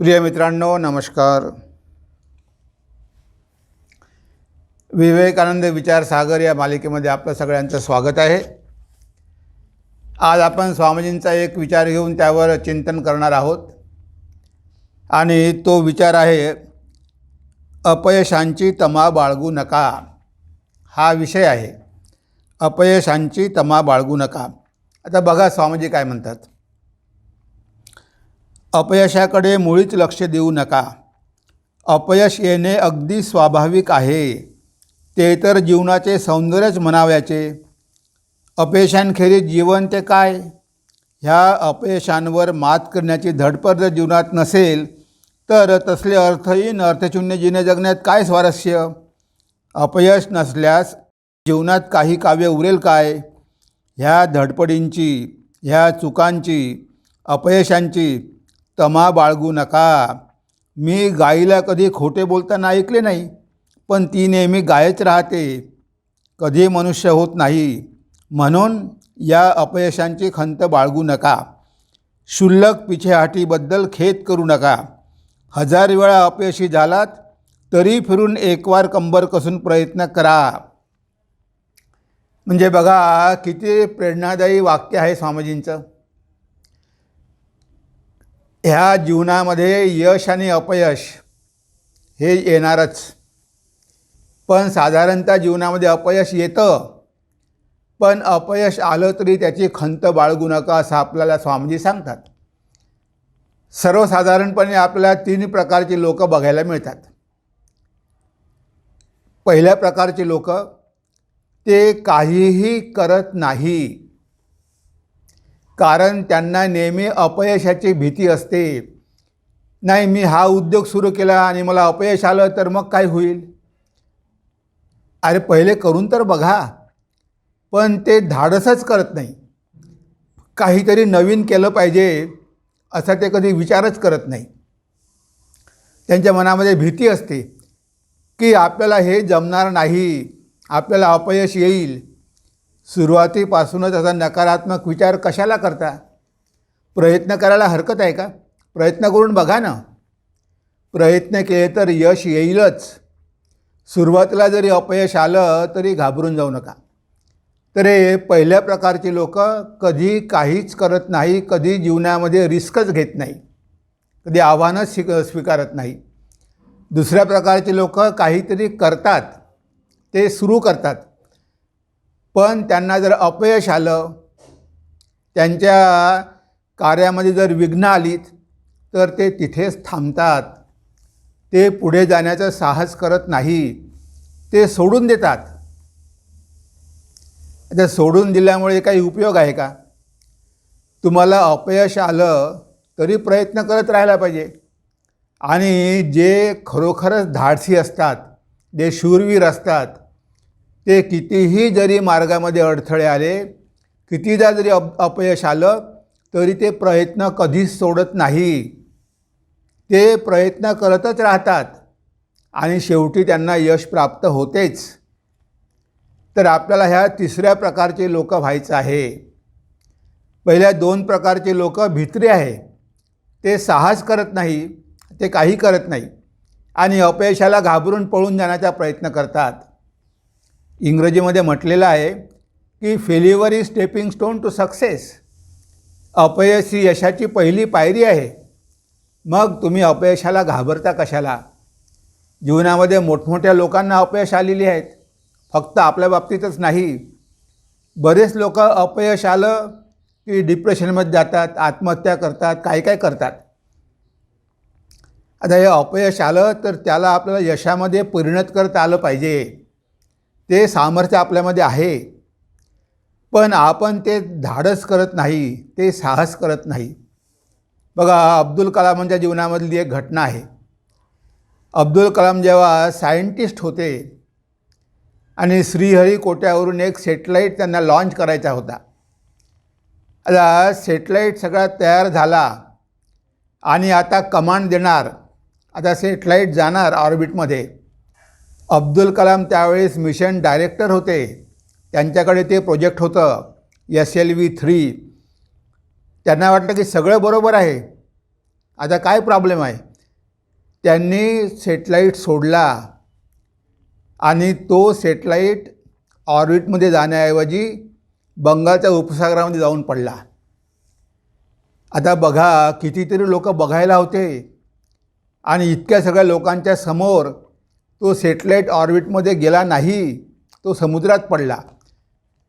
प्रिय मित्रांनो नमस्कार. विवेकानंद विचार सागर या मालिकेमध्ये आपलं सगळ्यांचं स्वागत आहे. आज आपण स्वामीजींचा एक विचार घेऊन त्यावर चिंतन करणार आहोत. आणि तो विचार आहे अपयशांची तमा बाळगू नका. हा विषय आहे अपयशांची तमा बाळगू नका. आता बघा स्वामीजी काय म्हणतात. अपयशाकडे मुळीच लक्ष देऊ नका. अपयश येणे अगदी स्वाभाविक आहे. ते तर जीवनाचे सौंदर्यच म्हणाव्याचे. अपयशांखेरीज जीवन ते काय? ह्या अपयशांवर मात करण्याची धडपड जर जीवनात नसेल तर तसले अर्थहीन अर्थशून्य जीने जगण्यात काय स्वारस्य? अपयश नसल्यास जीवनात काही काव्य उरेल काय? ह्या धडपडींची ह्या चुकांची अपयशांची तमा बाळगू नका. मी गाईला कधी खोटे बोलताना ऐकले नाही पण ती नेहमी गायच राहते. कधी मनुष्य होत नाही. म्हणून या अपयशांची खंत बाळगू नका. क्षुल्लक पिछेहाटीबद्दल खेद करू नका. हजार वेळा अपयशी झालात तरी फिरून एकवार कंबर कसून प्रयत्न करा. म्हणजे बघा किती प्रेरणादायी वाक्य आहे स्वामीजींचं. ह्या जीवनामध्ये यश आणि अपयश हे येणारच. पण साधारणतः जीवनामध्ये अपयश येतं. पण अपयश आलं तरी त्याची खंत बाळगू नका असं आपल्याला स्वामीजी सांगतात. सर्वसाधारणपणे आपल्याला तीन प्रकारची लोक बघायला मिळतात. पहिल्या प्रकारचे लोक ते काहीही करत नाही. कारण त्यांना नेहमी अपयशाची भीती असते. नाही मी हा उद्योग सुरू केला आणि मला अपयश आलं तर मग काय होईल? अरे पहिले करून तर बघा. पण ते धाडसच करत नाही. काहीतरी नवीन केलं पाहिजे असा ते कधी विचारच करत नाही. त्यांच्या मनामध्ये भीती असते की आपल्याला हे जमणार नाही आपल्याला अपयश येईल. सुरुवातीपासूनच असा नकारात्मक विचार कशाला करता? प्रयत्न करायला हरकत आहे का? प्रयत्न करून बघा ना. प्रयत्न केले तर यश येईलच. सुरुवातीला जरी अपयश आलं तरी घाबरून जाऊ नका. तर हे पहिल्या प्रकारची लोक कधी काहीच करत नाही कधी जीवनामध्ये रिस्कच घेत नाही. कधी आव्हानच शिक स्वीकारत नाही. दुसऱ्या प्रकारचे लोक काहीतरी करतात. ते सुरू करतात. पण त्यांना जर अपयश आलं त्यांच्या कार्यामध्ये जर विघ्न आलीत तर ते तिथेच थांबतात. ते पुढे जाण्याचं साहस करत नाही. ते सोडून देतात. आता सोडून दिल्यामुळे काही उपयोग आहे का? तुम्हाला अपयश आलं तरी प्रयत्न करत राहायला पाहिजे. आणि जे खरोखरच धाडसी असतात जे शूरवीर असतात ते कितीही जरी मार्गामध्ये अडथळे आले कितीदा जरी अप अपयश आलं तरी ते प्रयत्न कधीच सोडत नाही. ते प्रयत्न करतच राहतात आणि शेवटी त्यांना यश प्राप्त होतेच. तर आपल्याला ह्या तिसऱ्या प्रकारचे लोक व्हायचं आहे. पहिल्या दोन प्रकारचे लोक भित्रे आहे. ते साहस करत नाही ते काही करत नाही आणि अपयशाला घाबरून पळून जाण्याचा प्रयत्न करतात. इंग्रजीमध्ये म्हटलेलं आहे की failure is stepping stone to success अपयश ही यशाची पहिली पायरी आहे. मग तुम्ही अपयशाला घाबरता कशाला? जीवनामध्ये मोठमोठ्या लोकांना अपयश आलेली आहेत. फक्त आपल्या बाबतीतच नाही. बरेच लोक अपयश आलं की डिप्रेशनमध्ये जातात आत्महत्या करतात काय काय करतात. आता हे अपयश आलं तर त्याला आपल्याला यशामध्ये परिणत करता आलं पाहिजे. ते सामर्थ्य आपल्यामध्ये आहे. पण आपण ते धाडस करत नाही ते साहस करत नाही. बघा अब्दुल कलामांच्या जीवनामधली एक घटना आहे. अब्दुल कलाम जेव्हा सायंटिस्ट होते आणि श्रीहरिकोट्यावरून एक सेटेलाईट त्यांना लॉन्च करायचा होता. आता सेटेलाईट सगळा तयार झाला आणि आता कमांड देणार. आता सेटेलाईट जाणार ऑर्बिटमध्ये अब्दुल कलाम त्यावेळेस मिशन डायरेक्टर होते. त्यांच्याकडे ते प्रोजेक्ट होतं एस एल व्ही थ्री त्यांना वाटलं की सगळं बरोबर आहे. आता काय प्रॉब्लेम आहे? त्यांनी सेटेलाईट सोडला आणि तो सेटेलाईट ऑर्बिटमध्ये जाण्याऐवजी बंगालच्या उपसागरामध्ये जाऊन पडला. आता बघा कितीतरी लोक बघायला होते आणि इतक्या सगळ्या लोकांच्या समोर तो सेटेलाईट ऑर्बिटमध्ये गेला नाही तो समुद्रात पडला.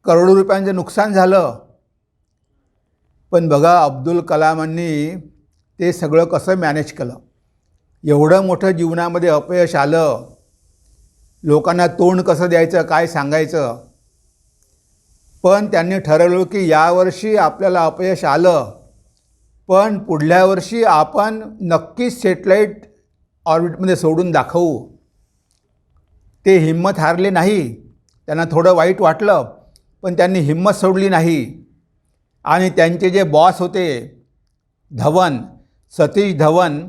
करोडो रुपयांचं नुकसान झालं. पण बघा अब्दुल कलामांनी ते सगळं कसं मॅनेज केलं? एवढं मोठं जीवनामध्ये अपयश आलं. लोकांना तोंड कसं द्यायचं काय सांगायचं? पण त्यांनी ठरवलं की यावर्षी आपल्याला अपयश आलं. पण पुढल्या वर्षी आपण नक्कीच सेटेलाईट ऑर्बिटमध्ये सोडून दाखवू. ते हिंमत हारले नाही. त्यांना थोडं वाईट वाटलं पण त्यांनी हिंमत सोडली नाही. आणि त्यांचे जे बॉस होते धवन सतीश धवन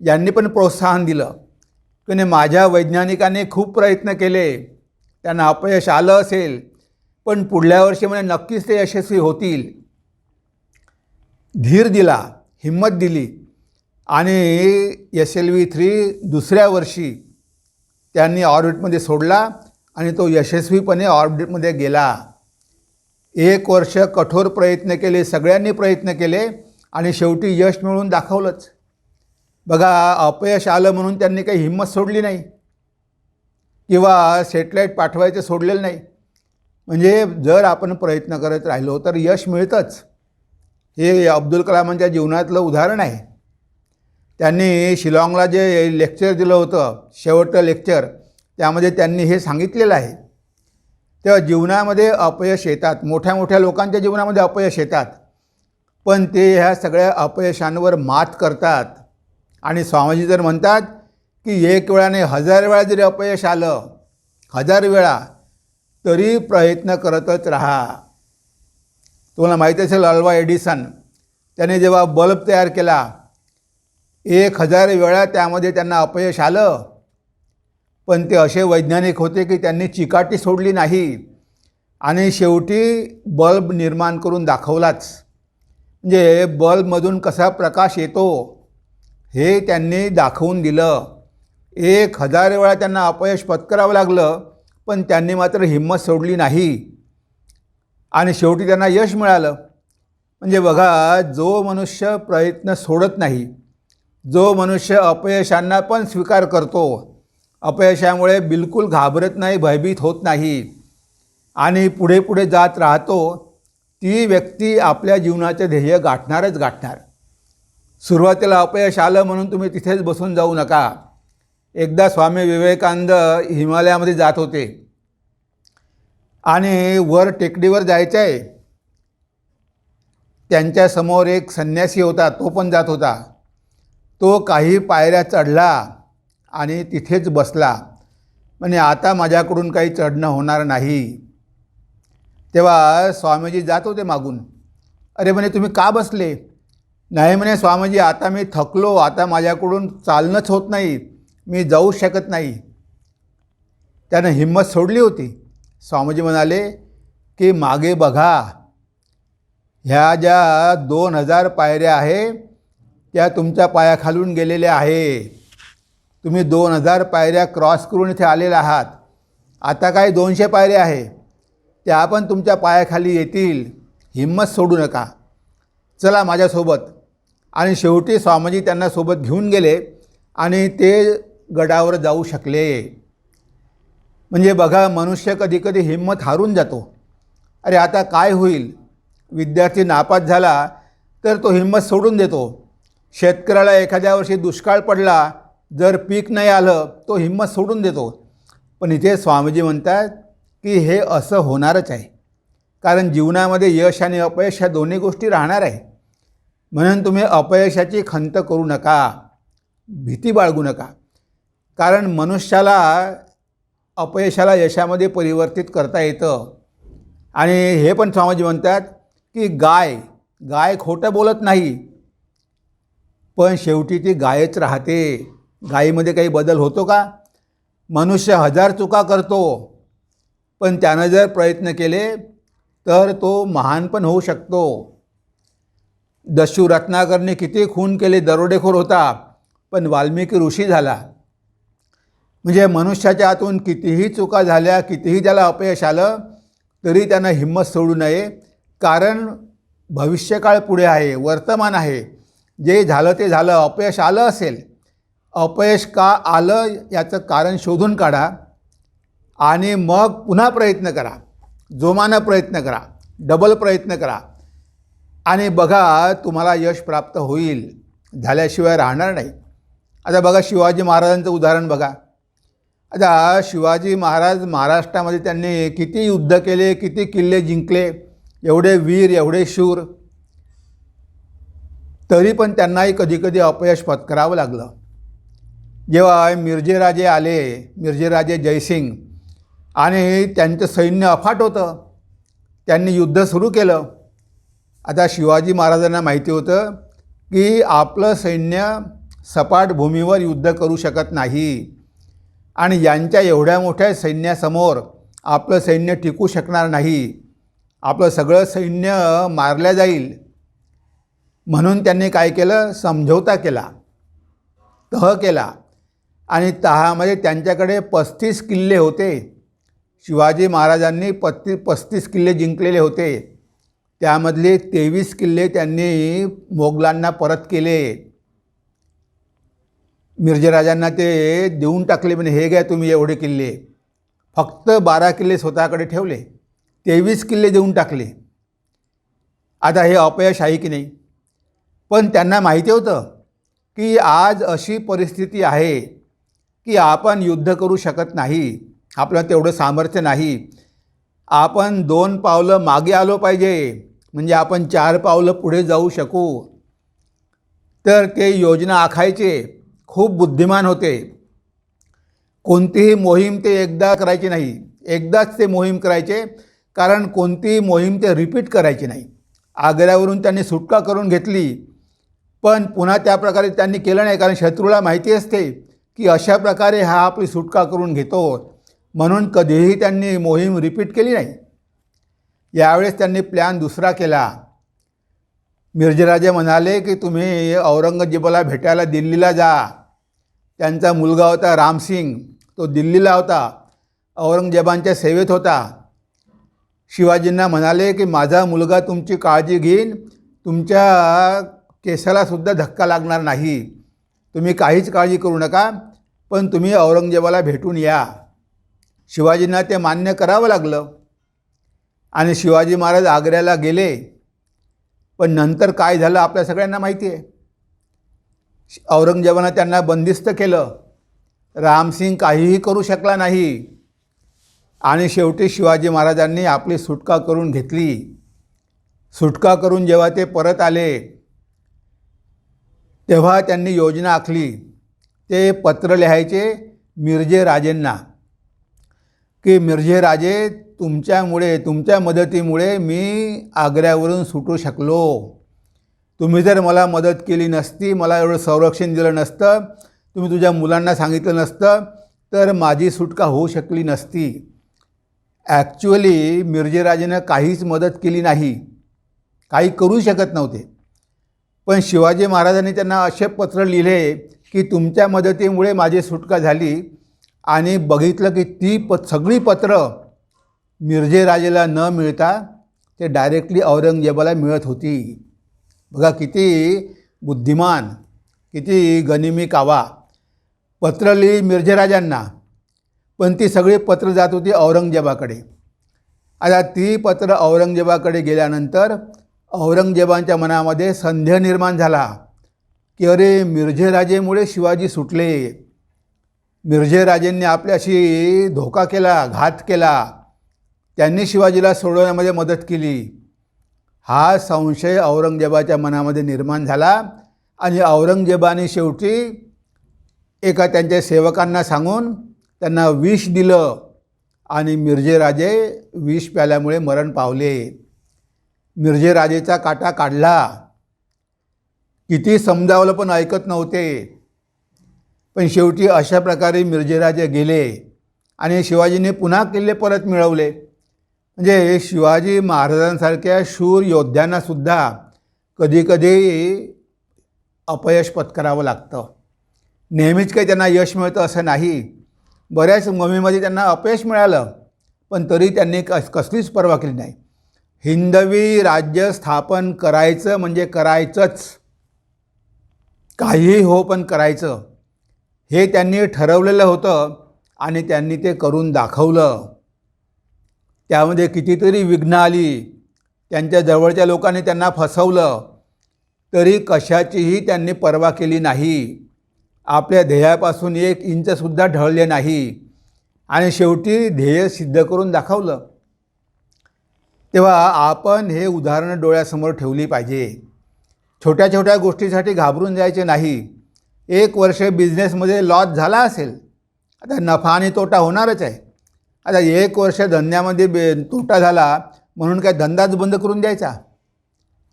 यांनी पण प्रोत्साहन दिलं. की माझ्या वैज्ञानिकाने खूप प्रयत्न केले. त्यांना अपयश आलं असेल पण पुढल्या वर्षी म्हणजे नक्कीच ते यशस्वी होतील. धीर दिला हिंमत दिली. आणि एस एल व्ही थ्री दुसऱ्या वर्षी त्यांनी ऑर्बिटमध्ये सोडला आणि तो यशस्वीपणे ऑर्बिटमध्ये गेला. एक वर्ष कठोर प्रयत्न केले सगळ्यांनी प्रयत्न केले आणि शेवटी यश मिळवून दाखवलंच. बघा अपयश आलं म्हणून त्यांनी काही हिंमत सोडली नाही. किंवा सेटेलाईट पाठवायचं सोडलेलं नाही. म्हणजे जर आपण प्रयत्न करत राहिलो तर यश मिळतंच. हे अब्दुल कलामांच्या जीवनातलं उदाहरण आहे. त्यांनी शिलाँगला जे लेक्चर दिलं होतं शेवटचं लेक्चर त्यामध्ये त्यांनी हे सांगितलेलं आहे. तेव्हा जीवनामध्ये अपयश येतात. मोठ्या मोठ्या लोकांच्या जीवनामध्ये अपयश येतात. पण ते ह्या सगळ्या अपयशांवर मात करतात. आणि स्वामीजी जर म्हणतात की एक वेळाने हजार वेळा जरी अपयश आलं हजार वेळा तरी प्रयत्न करतच राहा. तुम्हाला माहीत असेल अल्वा एडिसन त्याने जेव्हा बल्ब तयार केला एक हजार वेळा त्यामध्ये त्यांना अपयश आलं. पण ते असे वैज्ञानिक होते की त्यांनी चिकाटी सोडली नाही. आणि शेवटी बल्ब निर्माण करून दाखवलाच. म्हणजे बल्बमधून कसा प्रकाश येतो हे त्यांनी दाखवून दिलं. एक हजार वेळा त्यांना अपयश पत्करावं लागलं पण त्यांनी मात्र हिंमत सोडली नाही. आणि शेवटी त्यांना यश मिळालं. म्हणजे बघा जो मनुष्य प्रयत्न सोडत नाही जो मनुष्य अपयशांना पण स्वीकार करतो अपयशामुळे बिलकुल घाबरत नाही भयभीत होत नाही आणि पुढे पुढे जात राहतो ती व्यक्ती आपल्या जीवनाचे ध्येय गाठणारच गाठणार. सुरुवातीला अपयश आलं म्हणून तुम्ही तिथेच बसून जाऊ नका. एकदा स्वामी विवेकानंद हिमालयामध्ये जात होते. आणि वर टेकडीवर जायचं आहे त्यांच्यासमोर एक संन्यासी होता तो पण जात होता. तो काही पायऱ्या चढला आणि तिथेच बसला. म्हणजे आता माझ्याकडून काही चढणं होणार नाही. तेव्हा स्वामीजी जात होते मागून. अरे म्हणे तुम्ही का बसले? नाही म्हणे स्वामीजी आता मी थकलो आता माझ्याकडून चालणंच होत नाही मी जाऊ शकत नाही. त्यानं हिंमत सोडली होती. स्वामीजी म्हणाले की मागे बघा ह्या ज्या दोन हजार पायऱ्या आहे त्या तुमच्या पायाखालून गेलेल्या आहे तुम्ही दोन हजार पायऱ्या क्रॉस करून इथे आलेला आहात. आता काय दोनशे पायऱ्या आहे. त्या पण तुमच्या पायाखाली येतील. हिंमत सोडू नका. चला माझ्यासोबत. आणि शेवटी स्वामीजी त्यांना सोबत घेऊन गेले आणि ते गडावर जाऊ शकले. म्हणजे बघा मनुष्य कधीकधी हिंमत हारून जातो. अरे आता काय होईल? विद्यार्थी नापास झाला तर तो हिंमत सोडून देतो. शेतकऱ्याला एखाद्या वर्षी दुष्काळ पडला जर पीक नाही आलं तो हिंमत सोडून देतो. पण इथे स्वामीजी म्हणतात की हे असं होणारच आहे. कारण जीवनामध्ये यश आणि अपयश ह्या दोन्ही गोष्टी राहणार आहे. म्हणून तुम्ही अपयशाची खंत करू नका भीती बाळगू नका. कारण मनुष्याला अपयशाला यशामध्ये परिवर्तित करता येतं. आणि हे पण स्वामीजी म्हणतात की गाय गाय खोटं बोलत नाही पण शेवटी ती गायच राहते. गायीमध्ये काही बदल होतो का? मनुष्य हजार चुका करतो. पण त्यानं जर प्रयत्न केले तर तो महान पण होऊ शकतो. दस्यू रत्नाकरने किती खून केले दरोडेखोर होता. पण वाल्मिकी ऋषी झाला. म्हणजे मनुष्याच्या आतून कितीही चुका झाल्या कितीही त्याला अपयश आलं तरी त्यानं हिंमत सोडू नये. कारण भविष्यकाळ पुढे आहे वर्तमान आहे. जे झालं ते झालं अपयश आलं असेल अपयश का आलं याचं कारण शोधून काढा आणि मग पुन्हा प्रयत्न करा. जोमानं प्रयत्न करा डबल प्रयत्न करा आणि बघा तुम्हाला यश प्राप्त होईल झाल्याशिवाय राहणार नाही. आता बघा शिवाजी महाराजांचं उदाहरण बघा. आता शिवाजी महाराज महाराष्ट्रामध्ये त्यांनी किती युद्ध केले किती किल्ले जिंकले एवढे वीर एवढे शूर. तरी पण त्यांनाही कधीकधी अपयश पत्करावं लागलं. जेव्हा मिरजेराजे आले मिरजेराजे जयसिंग आणि त्यांचं सैन्य अफाट होतं त्यांनी युद्ध सुरू केलं. आता शिवाजी महाराजांना माहिती होतं की आपलं सैन्य सपाट भूमीवर युद्ध करू शकत नाही आणि यांच्या एवढ्या मोठ्या सैन्यासमोर आपलं सैन्य टिकू शकणार नाही. आपलं सगळं सैन्य मारल्या जाईल. म्हणून त्यांनी काय केलं? समझोता केला. तह केला. आणि तहामध्ये त्यांच्याकडे पस्तीस किल्ले होते. शिवाजी महाराजांनी पत्ती पस्तीस किल्ले जिंकलेले होते. त्यामधले तेवीस किल्ले त्यांनी मोगलांना परत केले. मिर्जराजांना ते देऊन टाकले म्हणजे हे घ्या तुम्ही एवढे किल्ले. फक्त बारा किल्ले स्वतःकडे ठेवले. तेवीस किल्ले देऊन टाकले. आता हे अपयश आहे की नाही? पण त्यांना माहिती होतं की आज अशी परिस्थिती आहे की आपण युद्ध करू शकत नाही आपलं तेवढं सामर्थ्य नाही. आपण दोन पावलं मागे आलो पाहिजे म्हणजे आपण चार पावलं पुढे जाऊ शकू. तर ते योजना आखायचे खूप बुद्धिमान होते. कोणतीही मोहीम ते एकदा करायची नाही एकदाच ते मोहीम करायचे कारण कोणतीही मोहीम ते रिपीट करायची नाही. आग्र्यावरून त्यांनी सुटका करून घेतली पण पुन्हा त्या प्रकारे त्यांनी केलं नाही कारण शत्रूला माहिती असते की अशा प्रकारे हा आपली सुटका करून घेतो. म्हणून कधीही त्यांनी मोहीम रिपीट केली नाही. यावेळेस त्यांनी प्लॅन दुसरा केला. मिर्जराजे म्हणाले की तुम्ही औरंगजेबाला भेटायला दिल्लीला जा. त्यांचा मुलगा होता रामसिंग. तो दिल्लीला होता. औरंगजेबांच्या सेवेत होता. शिवाजींना म्हणाले की माझा मुलगा तुमची काळजी घेईन. तुमच्या केसालासुद्धा धक्का लागणार नाही. तुम्ही काहीच काळजी करू नका पण तुम्ही औरंगजेबाला भेटून या. शिवाजींना ते मान्य करावं लागलं. आणि शिवाजी महाराज आग्र्याला गेले. पण नंतर काय झालं आपल्या सगळ्यांना माहिती आहे औरंगजेबानं त्यांना बंदिस्त केलं. रामसिंग काहीही करू शकला नाही. आणि शेवटी शिवाजी महाराजांनी आपली सुटका करून घेतली. सुटका करून जेव्हा ते परत आले तेव्हा त्यांनी योजना आखली. ते पत्र लिहायचे मिरजे राजेंना. की मिरजे राजे तुमच्यामुळे तुमच्या मदतीमुळे मी आग्र्यावरून सुटू शकलो. तुम्ही जर मला मदत केली नसती मला एवढं संरक्षण दिलं नसतं तुम्ही तुझ्या मुलांना सांगितलं नसतं तर माझी सुटका होऊ शकली नसती. ॲक्च्युअली मिरजेराजेनं काहीच मदत केली नाही. काही करू शकत नव्हते. पण शिवाजी महाराजांनी त्यांना असे पत्र लिहिले की तुमच्या मदतीमुळे माझी सुटका झाली आणि बघितलं की ती प सगळी पत्र मिरजेराजेला न मिळता ते डायरेक्टली औरंगजेबाला मिळत होती. बघा किती बुद्धिमान किती गनिमी कावा. पत्र लिहिली मिरजेराजांना पण ती सगळी पत्र जात होती औरंगजेबाकडे. आता ती पत्र औरंगजेबाकडे गेल्यानंतर औरंगजेबांच्या मनामध्ये संदेह निर्माण झाला की अरे मिरजेराजेमुळे शिवाजी सुटले. मिरजेराजेंनी आपल्याशी धोका केला घात केला. त्यांनी शिवाजीला सोडवण्यामध्ये मदत केली. हा संशय औरंगजेबाच्या मनामध्ये निर्माण झाला आणि औरंगजेबाने शेवटी एका त्यांच्या सेवकांना सांगून त्यांना विष दिलं आणि मिरजेराजे विष प्याल्यामुळे मरण पावले. मिरजेराजेचा काटा काढला. किती समजावलं पण ऐकत नव्हते. पण शेवटी अशा प्रकारे मिरजेराजे गेले आणि शिवाजीने पुन्हा किल्ले परत मिळवले. म्हणजे शिवाजी महाराजांसारख्या शूर योद्ध्यांनासुद्धा कधीकधी अपयश पत्करावं लागतं. नेहमीच काही त्यांना यश मिळतं असं नाही. बऱ्याच मोहिमेमध्ये त्यांना अपयश मिळालं पण तरी त्यांनी कस कसलीच पर्वा केली नाही. हिंदवी राज्य स्थापन करायचं म्हणजे करायचंच. काहीही हो पण करायचं. हे त्यांनी ठरवलेलं होतं आणि त्यांनी ते करून दाखवलं. त्यामध्ये कितीतरी विघ्न आली. त्यांच्या जवळच्या लोकांनी त्यांना फसवलं. तरी कशाचीही त्यांनी पर्वा केली नाही. आपल्या ध्येयापासून एक इंचसुद्धा ढळले नाही. आणि शेवटी ध्येय सिद्ध करून दाखवलं. तेव्हा आपण हे उदाहरणं डोळ्यासमोर ठेवली पाहिजे. छोट्या छोट्या गोष्टीसाठी घाबरून जायचे नाही. एक वर्ष बिझनेसमध्ये लॉस झाला असेल. आता नफा आणि तोटा होणारच आहे. आता एक वर्ष धंद्यामध्ये बे तोटा झाला म्हणून काय धंदाच बंद करून द्यायचा?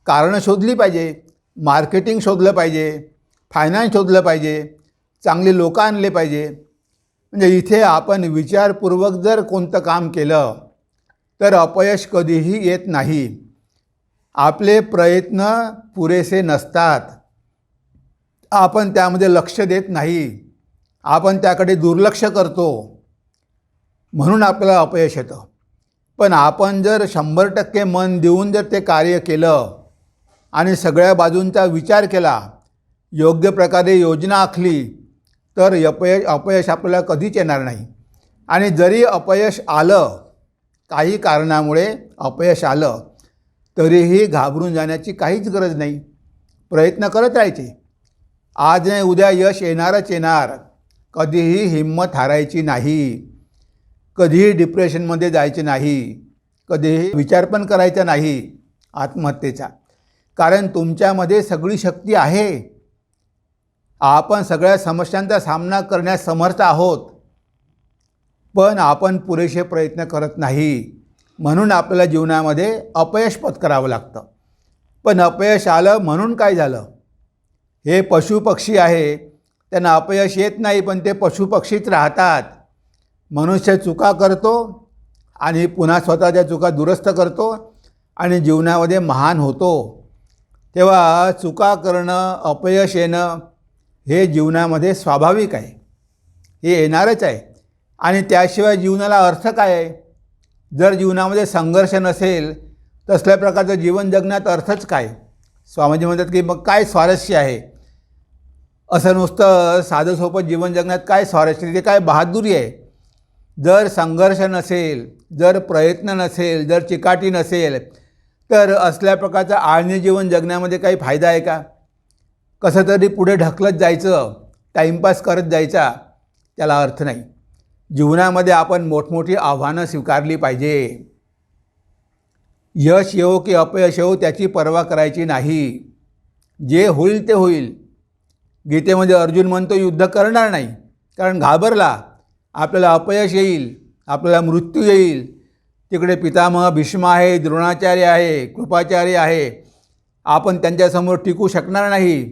कारणं शोधली पाहिजे. मार्केटिंग शोधलं पाहिजे. फायनान्स शोधलं पाहिजे. चांगले लोक आणले पाहिजे. म्हणजे इथे आपण विचारपूर्वक जर कोणतं काम केलं तर अपयश कधीही येत नाही. आपले प्रयत्न पुरेसे नसतात. आपण त्यामध्ये लक्ष देत नाही. आपण त्याकडे दुर्लक्ष करतो. म्हणून आपल्याला अपयश येतं. पण आपण जर शंभर टक्के मन देऊन जर ते कार्य केलं आणि सगळ्या बाजूंचा विचार केला योग्य प्रकारे योजना आखली तर अपयश अपयश आपल्याला कधीच येणार नाही. आणि जरी अपयश आलं काही कारणामुळे अपयश आलं तरीही घाबरून जाण्याची काहीच गरज नाही. प्रयत्न करत राहायचे. आज नाही उद्या यश येणारच येणार. कधीही हिंमत हारायची नाही. कधीही डिप्रेशनमध्ये जायचे नाही. कधीही विचार पण करायचा नाही आत्महत्येचा. कारण तुमच्यामध्ये सगळी शक्ती आहे. आपण सगळ्या समस्यांचा सामना करण्यास समर्थ आहोत. पण आपण पुरेसे प्रयत्न करत नाही. म्हणून आपल्याला जीवनामध्ये अपयश पत्करावं लागतं. पण अपयश आलं म्हणून काय झालं? हे पशुपक्षी आहे. त्यांना अपयश येत नाही पण ते पशुपक्षीच राहतात. मनुष्य चुका करतो आणि पुन्हा स्वतःच्या चुका दुरुस्त करतो आणि जीवनामध्ये महान होतो. तेव्हा चुका करणं अपयश येणं हे जीवनामध्ये स्वाभाविक आहे. हे येणारच आहे. आणि त्याशिवाय जीवनाला अर्थ काय आहे? जर जीवनामध्ये संघर्ष नसेल तसल्या प्रकारचं जीवन जगण्यात अर्थच काय? स्वामीजी म्हणतात की मग काय स्वारस्य आहे? असं नुसतं साधं सोपं जीवन जगण्यात काय स्वारस्य ते काय बहादुरी आहे? जर संघर्ष नसेल जर प्रयत्न नसेल जर चिकाटी नसेल तर असल्या प्रकारचं आळणी जीवन जगण्यामध्ये काही फायदा आहे का? कसं तरी पुढे ढकलत जायचं टाईमपास करत जायचा त्याला अर्थ नाही. जीवनामध्ये आपण मोठमोठी आव्हानं स्वीकारली पाहिजे. यश येवो की अपयश येवो त्याची पर्वा करायची नाही. जे होईल ते होईल. गीतेमध्ये अर्जुन म्हणतो युद्ध करणार नाही कारण घाबरला. आपल्याला अपयश येईल आपल्याला मृत्यू येईल. तिकडे पितामह भीष्म आहे द्रोणाचार्य आहे कृपाचार्य आहे. आपण त्यांच्यासमोर टिकू शकणार नाही.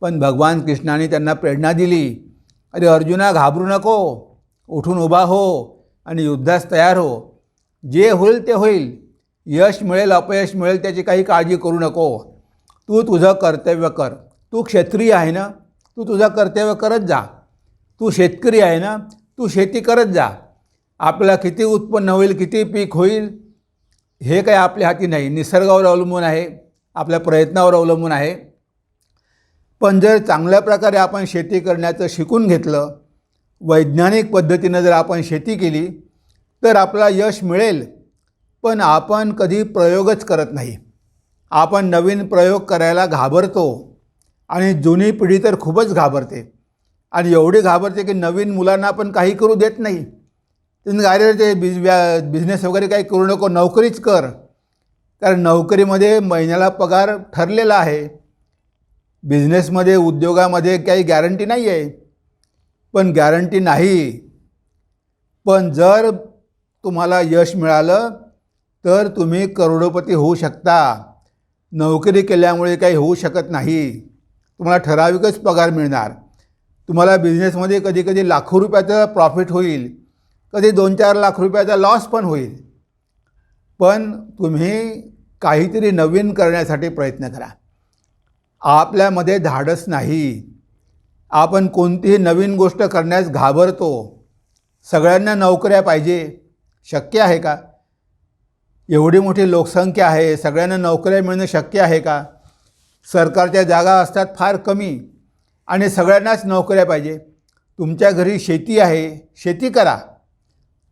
पण भगवान कृष्णाने त्यांना प्रेरणा दिली. अरे अर्जुना घाबरू नको. उठून उभा हो आणि युद्धास तयार हो. जे होईल ते होईल. यश मिळेल अपयश मिळेल त्याची काही काळजी करू नको. तू तुझं कर्तव्य कर. तू क्षेत्रीय आहे ना? तू तुझं कर्तव्य करत जा. तू शेतकरी आहे ना? तू शेती करत जा. आपल्याला किती उत्पन्न होईल किती पीक होईल हे काही आपल्या हाती नाही. निसर्गावर अवलंबून आहे. आपल्या प्रयत्नावर अवलंबून आहे. पण जर चांगल्या प्रकारे आपण शेती करण्याचं शिकून घेतलं वैज्ञानिक पद्धतीनं जर आपण शेती केली तर आपला यश मिळेल पण आपण कधी प्रयोगच करत नाही. आपण नवीन प्रयोग करायला घाबरतो आणि जुनी पिढी तर खूपच घाबरते. आणि एवढी घाबरते की नवीन मुलांना आपण काही करू देत नाही. त्यांनी अरे ते बिज व्या बिझनेस वगैरे काही करू नको नोकरीच कर. कारण नोकरीमध्ये महिन्याला पगार ठरलेला आहे. बिझनेसमध्ये उद्योगामध्ये काही गॅरंटी नाही आहे पण गॅरंटी नाही. पण जर तुम्हाला यश मिळालं तर तुम्ही करोडोपती होऊ शकता. नोकरी केल्यामुळे काही होऊ शकत नाही. तुम्हाला ठराविकच पगार मिळणार. तुम्हाला बिझनेसमध्ये कधी कधी लाखो रुपयाचं प्रॉफिट होईल. कधी दोन चार लाख रुपयाचा लॉस पण होईल. पण तुम्ही काहीतरी नवीन करण्यासाठी प्रयत्न करा. आपल्यामध्ये धाडस नाही. आपण कोणतीही नवीन गोष्ट करण्यास घाबरतो. सगळ्यांना नोकऱ्या पाहिजे. शक्य आहे का? एवढी मोठी लोकसंख्या आहे. सगळ्यांना नोकऱ्या मिळणं शक्य आहे का? सरकारच्या जागा असतात फार कमी आणि सगळ्यांनाच नोकऱ्या पाहिजे. तुमच्या घरी शेती आहे. शेती करा.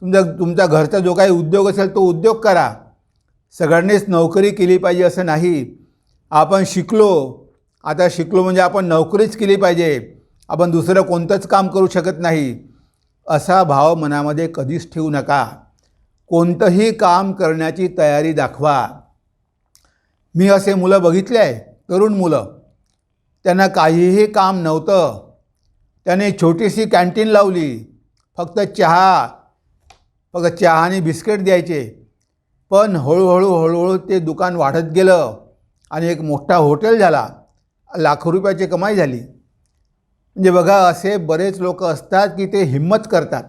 तुमचा तुमचा घरचा जो काही उद्योग असेल तो उद्योग करा. सगळ्यांनीच नोकरी केली पाहिजे असं नाही. आपण शिकलो. आता शिकलो म्हणजे आपण नोकरीच केली पाहिजे. आपण दुसरं कोणतंच काम करू शकत नाही. असा भाव मनामध्ये कधीच ठेवू नका. कोणतंही काम करण्याची तयारी दाखवा. मी असे मुलं बघितले आहे तरुण मुलं. त्यांना काहीही काम नव्हतं. त्याने छोटीशी कॅन्टीन लावली. फक्त चहा फक्त चहा आणि बिस्किट द्यायचे. पण हळूहळू हळूहळू ते दुकान वाढत गेलं आणि एक मोठा हॉटेल झाला. लाखो रुपयाची कमाई झाली. म्हणजे बघा असे बरेच लोक असतात की ते हिंमत करतात.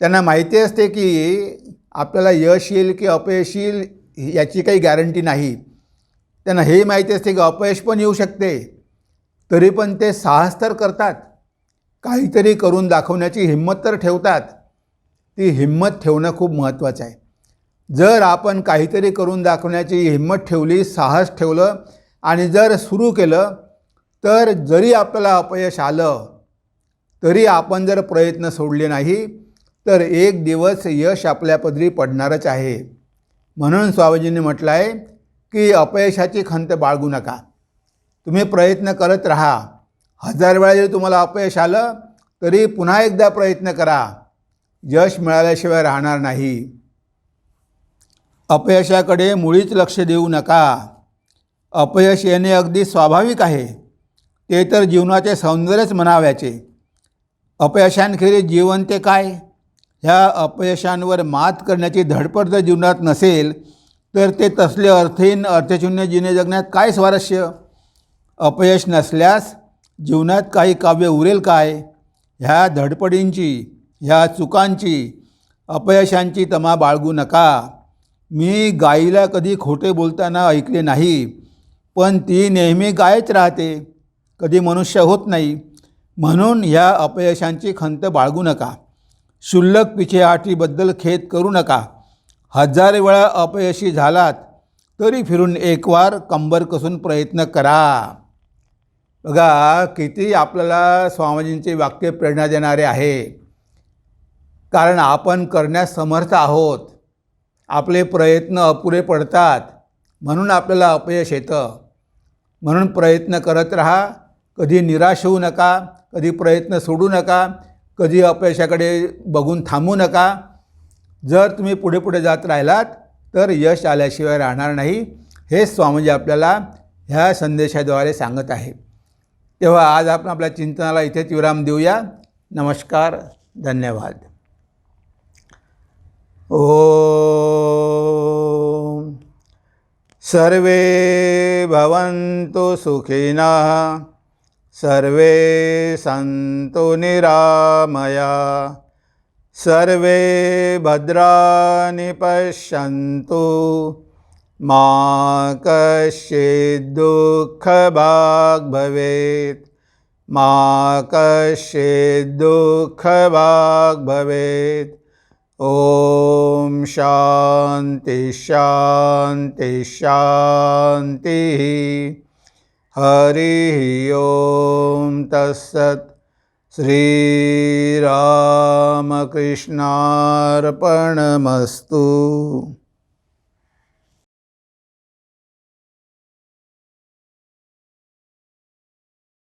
त्यांना माहिती असते की आपल्याला यश येईल की अपयश येईल याची काही गॅरंटी नाही. त्यांना हे माहिती असते की अपयश पण येऊ शकते तरी पण ते साहस तर करतात. काहीतरी करून दाखवण्याची हिंमत तर ठेवतात. ती हिंमत ठेवणं खूप महत्त्वाचं आहे. जर आपण काहीतरी करून दाखवण्याची हिंमत ठेवली साहस ठेवलं आणि जर सुरू केलं तर जरी आपल्याला अपयश आलं तरी आपण जर प्रयत्न सोडले नाही तर एक दिवस यश आपल्या पदरी पडणारच आहे. म्हणून स्वामीजींनी म्हटलं आहे की अपयशाची खंत बाळगू नका. तुम्ही प्रयत्न करत राहा. हजार वेळा जरी तुम्हाला अपयश आलं तरी पुन्हा एकदा प्रयत्न करा. यश मिळाल्याशिवाय राहणार नाही. अपयशाकडे मुळीच लक्ष देऊ नका. अपयश येणे अगदी स्वाभाविक आहे. ते तर जीवनाचे सौंदर्यच म्हणाव्याचे. अपयशांखेरीज जीवन ते काय? ह्या अपयशांवर मात करण्याची धडपड जर जीवनात नसेल तर ते तसले अर्थहीन अर्थशून्य जीने जगण्यात काय स्वारस्य? अपयश नसल्यास जीवनात काही काव्य उरेल काय? ह्या धडपडींची ह्या चुकांची अपयशांची तमा बाळगू नका. मी गाईला कधी खोटे बोलताना ऐकले नाही पण ती नेहमी गायच राहते. कधी मनुष्य होत नाही म्हणून ह्या अपयशांची खंत बाळगू नका. क्षुल्लक पिछेहाटीबद्दल खेद करू नका. हजार वेळा अपयशी झालात तरी फिरून एक वार कंबर कसून प्रयत्न करा. बघा किती आपल्याला स्वामीजींचे वाक्य प्रेरणा देणारे आहे. कारण आपण करण्यास समर्थ आहोत. आपले प्रयत्न अपुरे पडतात म्हणून आपल्याला अपयश येतं. म्हणून प्रयत्न करत राहा कधी निराश होऊ नका कधी प्रयत्न सोडू नका कधी अपयशाकडे बघून थांबू नका. जर तुम्ही पुढे पुढे जात राहिलात तर यश आल्याशिवाय राहणार नाही. हे स्वामीजी आपल्याला ह्या संदेशाद्वारे सांगत आहे. तेव्हा आज आपण आपल्या चिंतनाला इथेच विराम देऊया. नमस्कार धन्यवाद. ओ सर्वे भवन्तु सुखिनः। सर्वे सन्तु निरामया। सर्वे भद्राणि पश्यन्तु। मा कश्चित् दुःखभाग् भवेत्। मा कश्चित् दुःखभाग् भवेत्। ॐ शान्ति शान्ति शान्तिः हरिः ॐ तत्सत् श्रीरामकृष्णार्पणमस्तु